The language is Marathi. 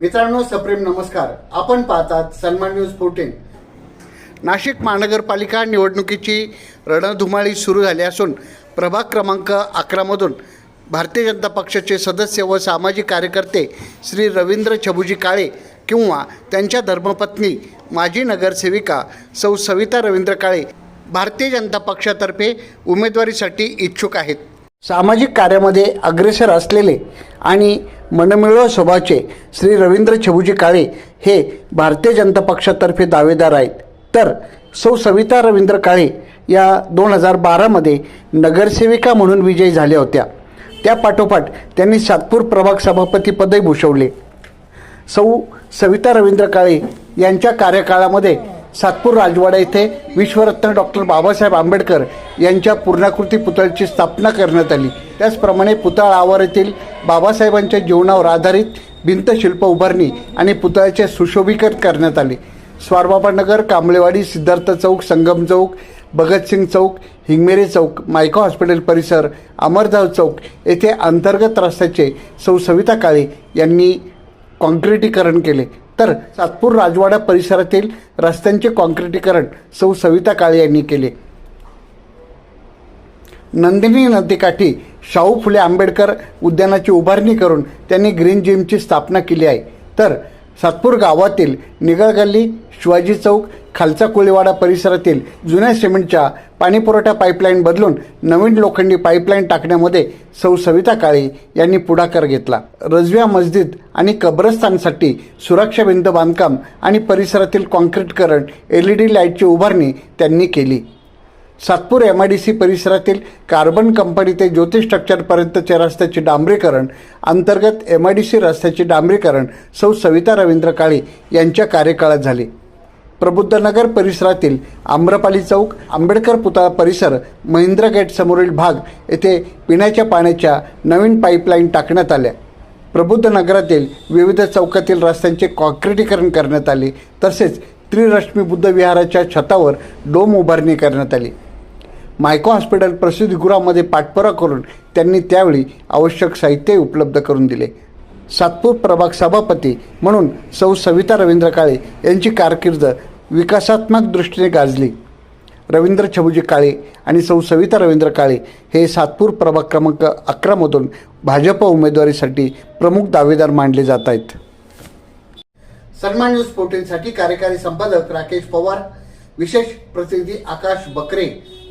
मित्रांनो सप्रेम नमस्कार. आपण पाहतात सन्मान न्यूज फोर्टीन नाशिक महानगरपालिका निवडणुकीची रणधुमाळी सुरू झाली असून प्रभाग क्रमांक अकरामधून भारतीय जनता पक्षाचे सदस्य व सामाजिक कार्यकर्ते श्री रवींद्र छबुजी काळे किंवा त्यांच्या धर्मपत्नी माजी नगरसेविका सौ सविता रवींद्र काळे भारतीय जनता पक्षातर्फे उमेदवारीसाठी इच्छुक आहेत. सामाजिक कार्यामध्ये अग्रेसर असलेले आणि मनमिळव स्वभावाचे श्री रवींद्र छबूजी काळे हे भारतीय जनता पक्षातर्फे दावेदार आहेत. तर सौ सविता रवींद्र काळे या दोन हजार बारामध्ये नगरसेविका म्हणून विजयी झाल्या होत्या. त्यापाठोपाठ त्यांनी सातपूर प्रभाग सभापतीपदही भूषवले. सौ सविता रवींद्र काळे यांच्या कार्यकाळामध्ये सातपूर राजवाडा येथे विश्वरत्न डॉक्टर बाबासाहेब आंबेडकर यांच्या पूर्णाकृती पुतळ्याची स्थापना करण्यात आली. त्याचप्रमाणे पुतळा आवारातील बाबासाहेबांच्या जीवनावर आधारित भिंतशिल्प उभारणी आणि पुतळ्याचे सुशोभीकरण करण्यात आले. स्वारबाबानगर कांबळेवाडी सिद्धार्थ चौक संगम चौक भगतसिंग चौक हिंगमेरे चौक मायको हॉस्पिटल परिसर अमरधाव चौक येथे अंतर्गत रस्त्याचे सौ सविता काळे यांनी कॉन्क्रिटीकरण केले. तर सातपूर राजवाडा परिसरातील रस्त्यांचे कॉन्क्रिटीकरण सौ सविता काळे यांनी केले. नंदिनी नदीकाठी शाहू फुले आंबेडकर उद्यानाची उभारणी करून त्यांनी ग्रीन जिमची स्थापना केली आहे. तर सातपूर गावातील निगळगल्ली शिवाजी चौक खालचा कोळीवाडा परिसरातील जुन्या सिमेंटच्या पाणीपुरवठा पाईपलाईन बदलून नवीन लोखंडी पाईपलाईन टाकण्यामध्ये सौ सविता काळे यांनी पुढाकार घेतला. रजव्या मस्जिद आणि कब्रस्तानसाठी सुरक्षा भिंत बांधकाम आणि परिसरातील कॉन्क्रीटकरण एल ई डी लाईटची उभारणी त्यांनी केली. Satpur M I D C परिसरातील कार्बन कंपनी ते ज्योतिष स्ट्रक्चरपर्यंतचे रस्त्याचे डांबरीकरण अंतर्गत एम आय डी सी रस्त्याचे डांबरीकरण सौ सविता रवींद्र काळे यांच्या कार्यकाळात झाले. प्रबुद्धनगर परिसरातील आम्रपाली चौक आंबेडकर पुतळा परिसर महिंद्र गेट समोरील भाग येथे पिण्याच्या पाण्याच्या नवीन पाईपलाईन टाकण्यात आल्या. प्रबुद्ध नगरातील विविध चौकातील रस्त्यांचे कॉन्क्रिटीकरण करण्यात आले. तसेच त्रिरश्मी बुद्ध विहाराच्या छतावर डोम उभारणी करण्यात आली. मायको हॉस्पिटल प्रसिद्धीगृहामध्ये पाठपुरा करून त्यांनी त्यावेळी आवश्यक साहित्य उपलब्ध करून दिले. सातपूर प्रभाग सभापती म्हणून सौ सविता रवींद्र काळे यांची कारकीर्द विकासात्मक दृष्टीने गाजली. रवींद्र छबुजी काळे आणि सौ सविता रवींद्र काळे हे सातपूर प्रभाग क्रमांक अकरामधून भाजप उमेदवारीसाठी प्रमुख दावेदार मानले जात आहेत. सन्मान न्यूज पोर्टलसाठी कार्यकारी संपादक राकेश पवार विशेष प्रतिनिधी आकाश बकरे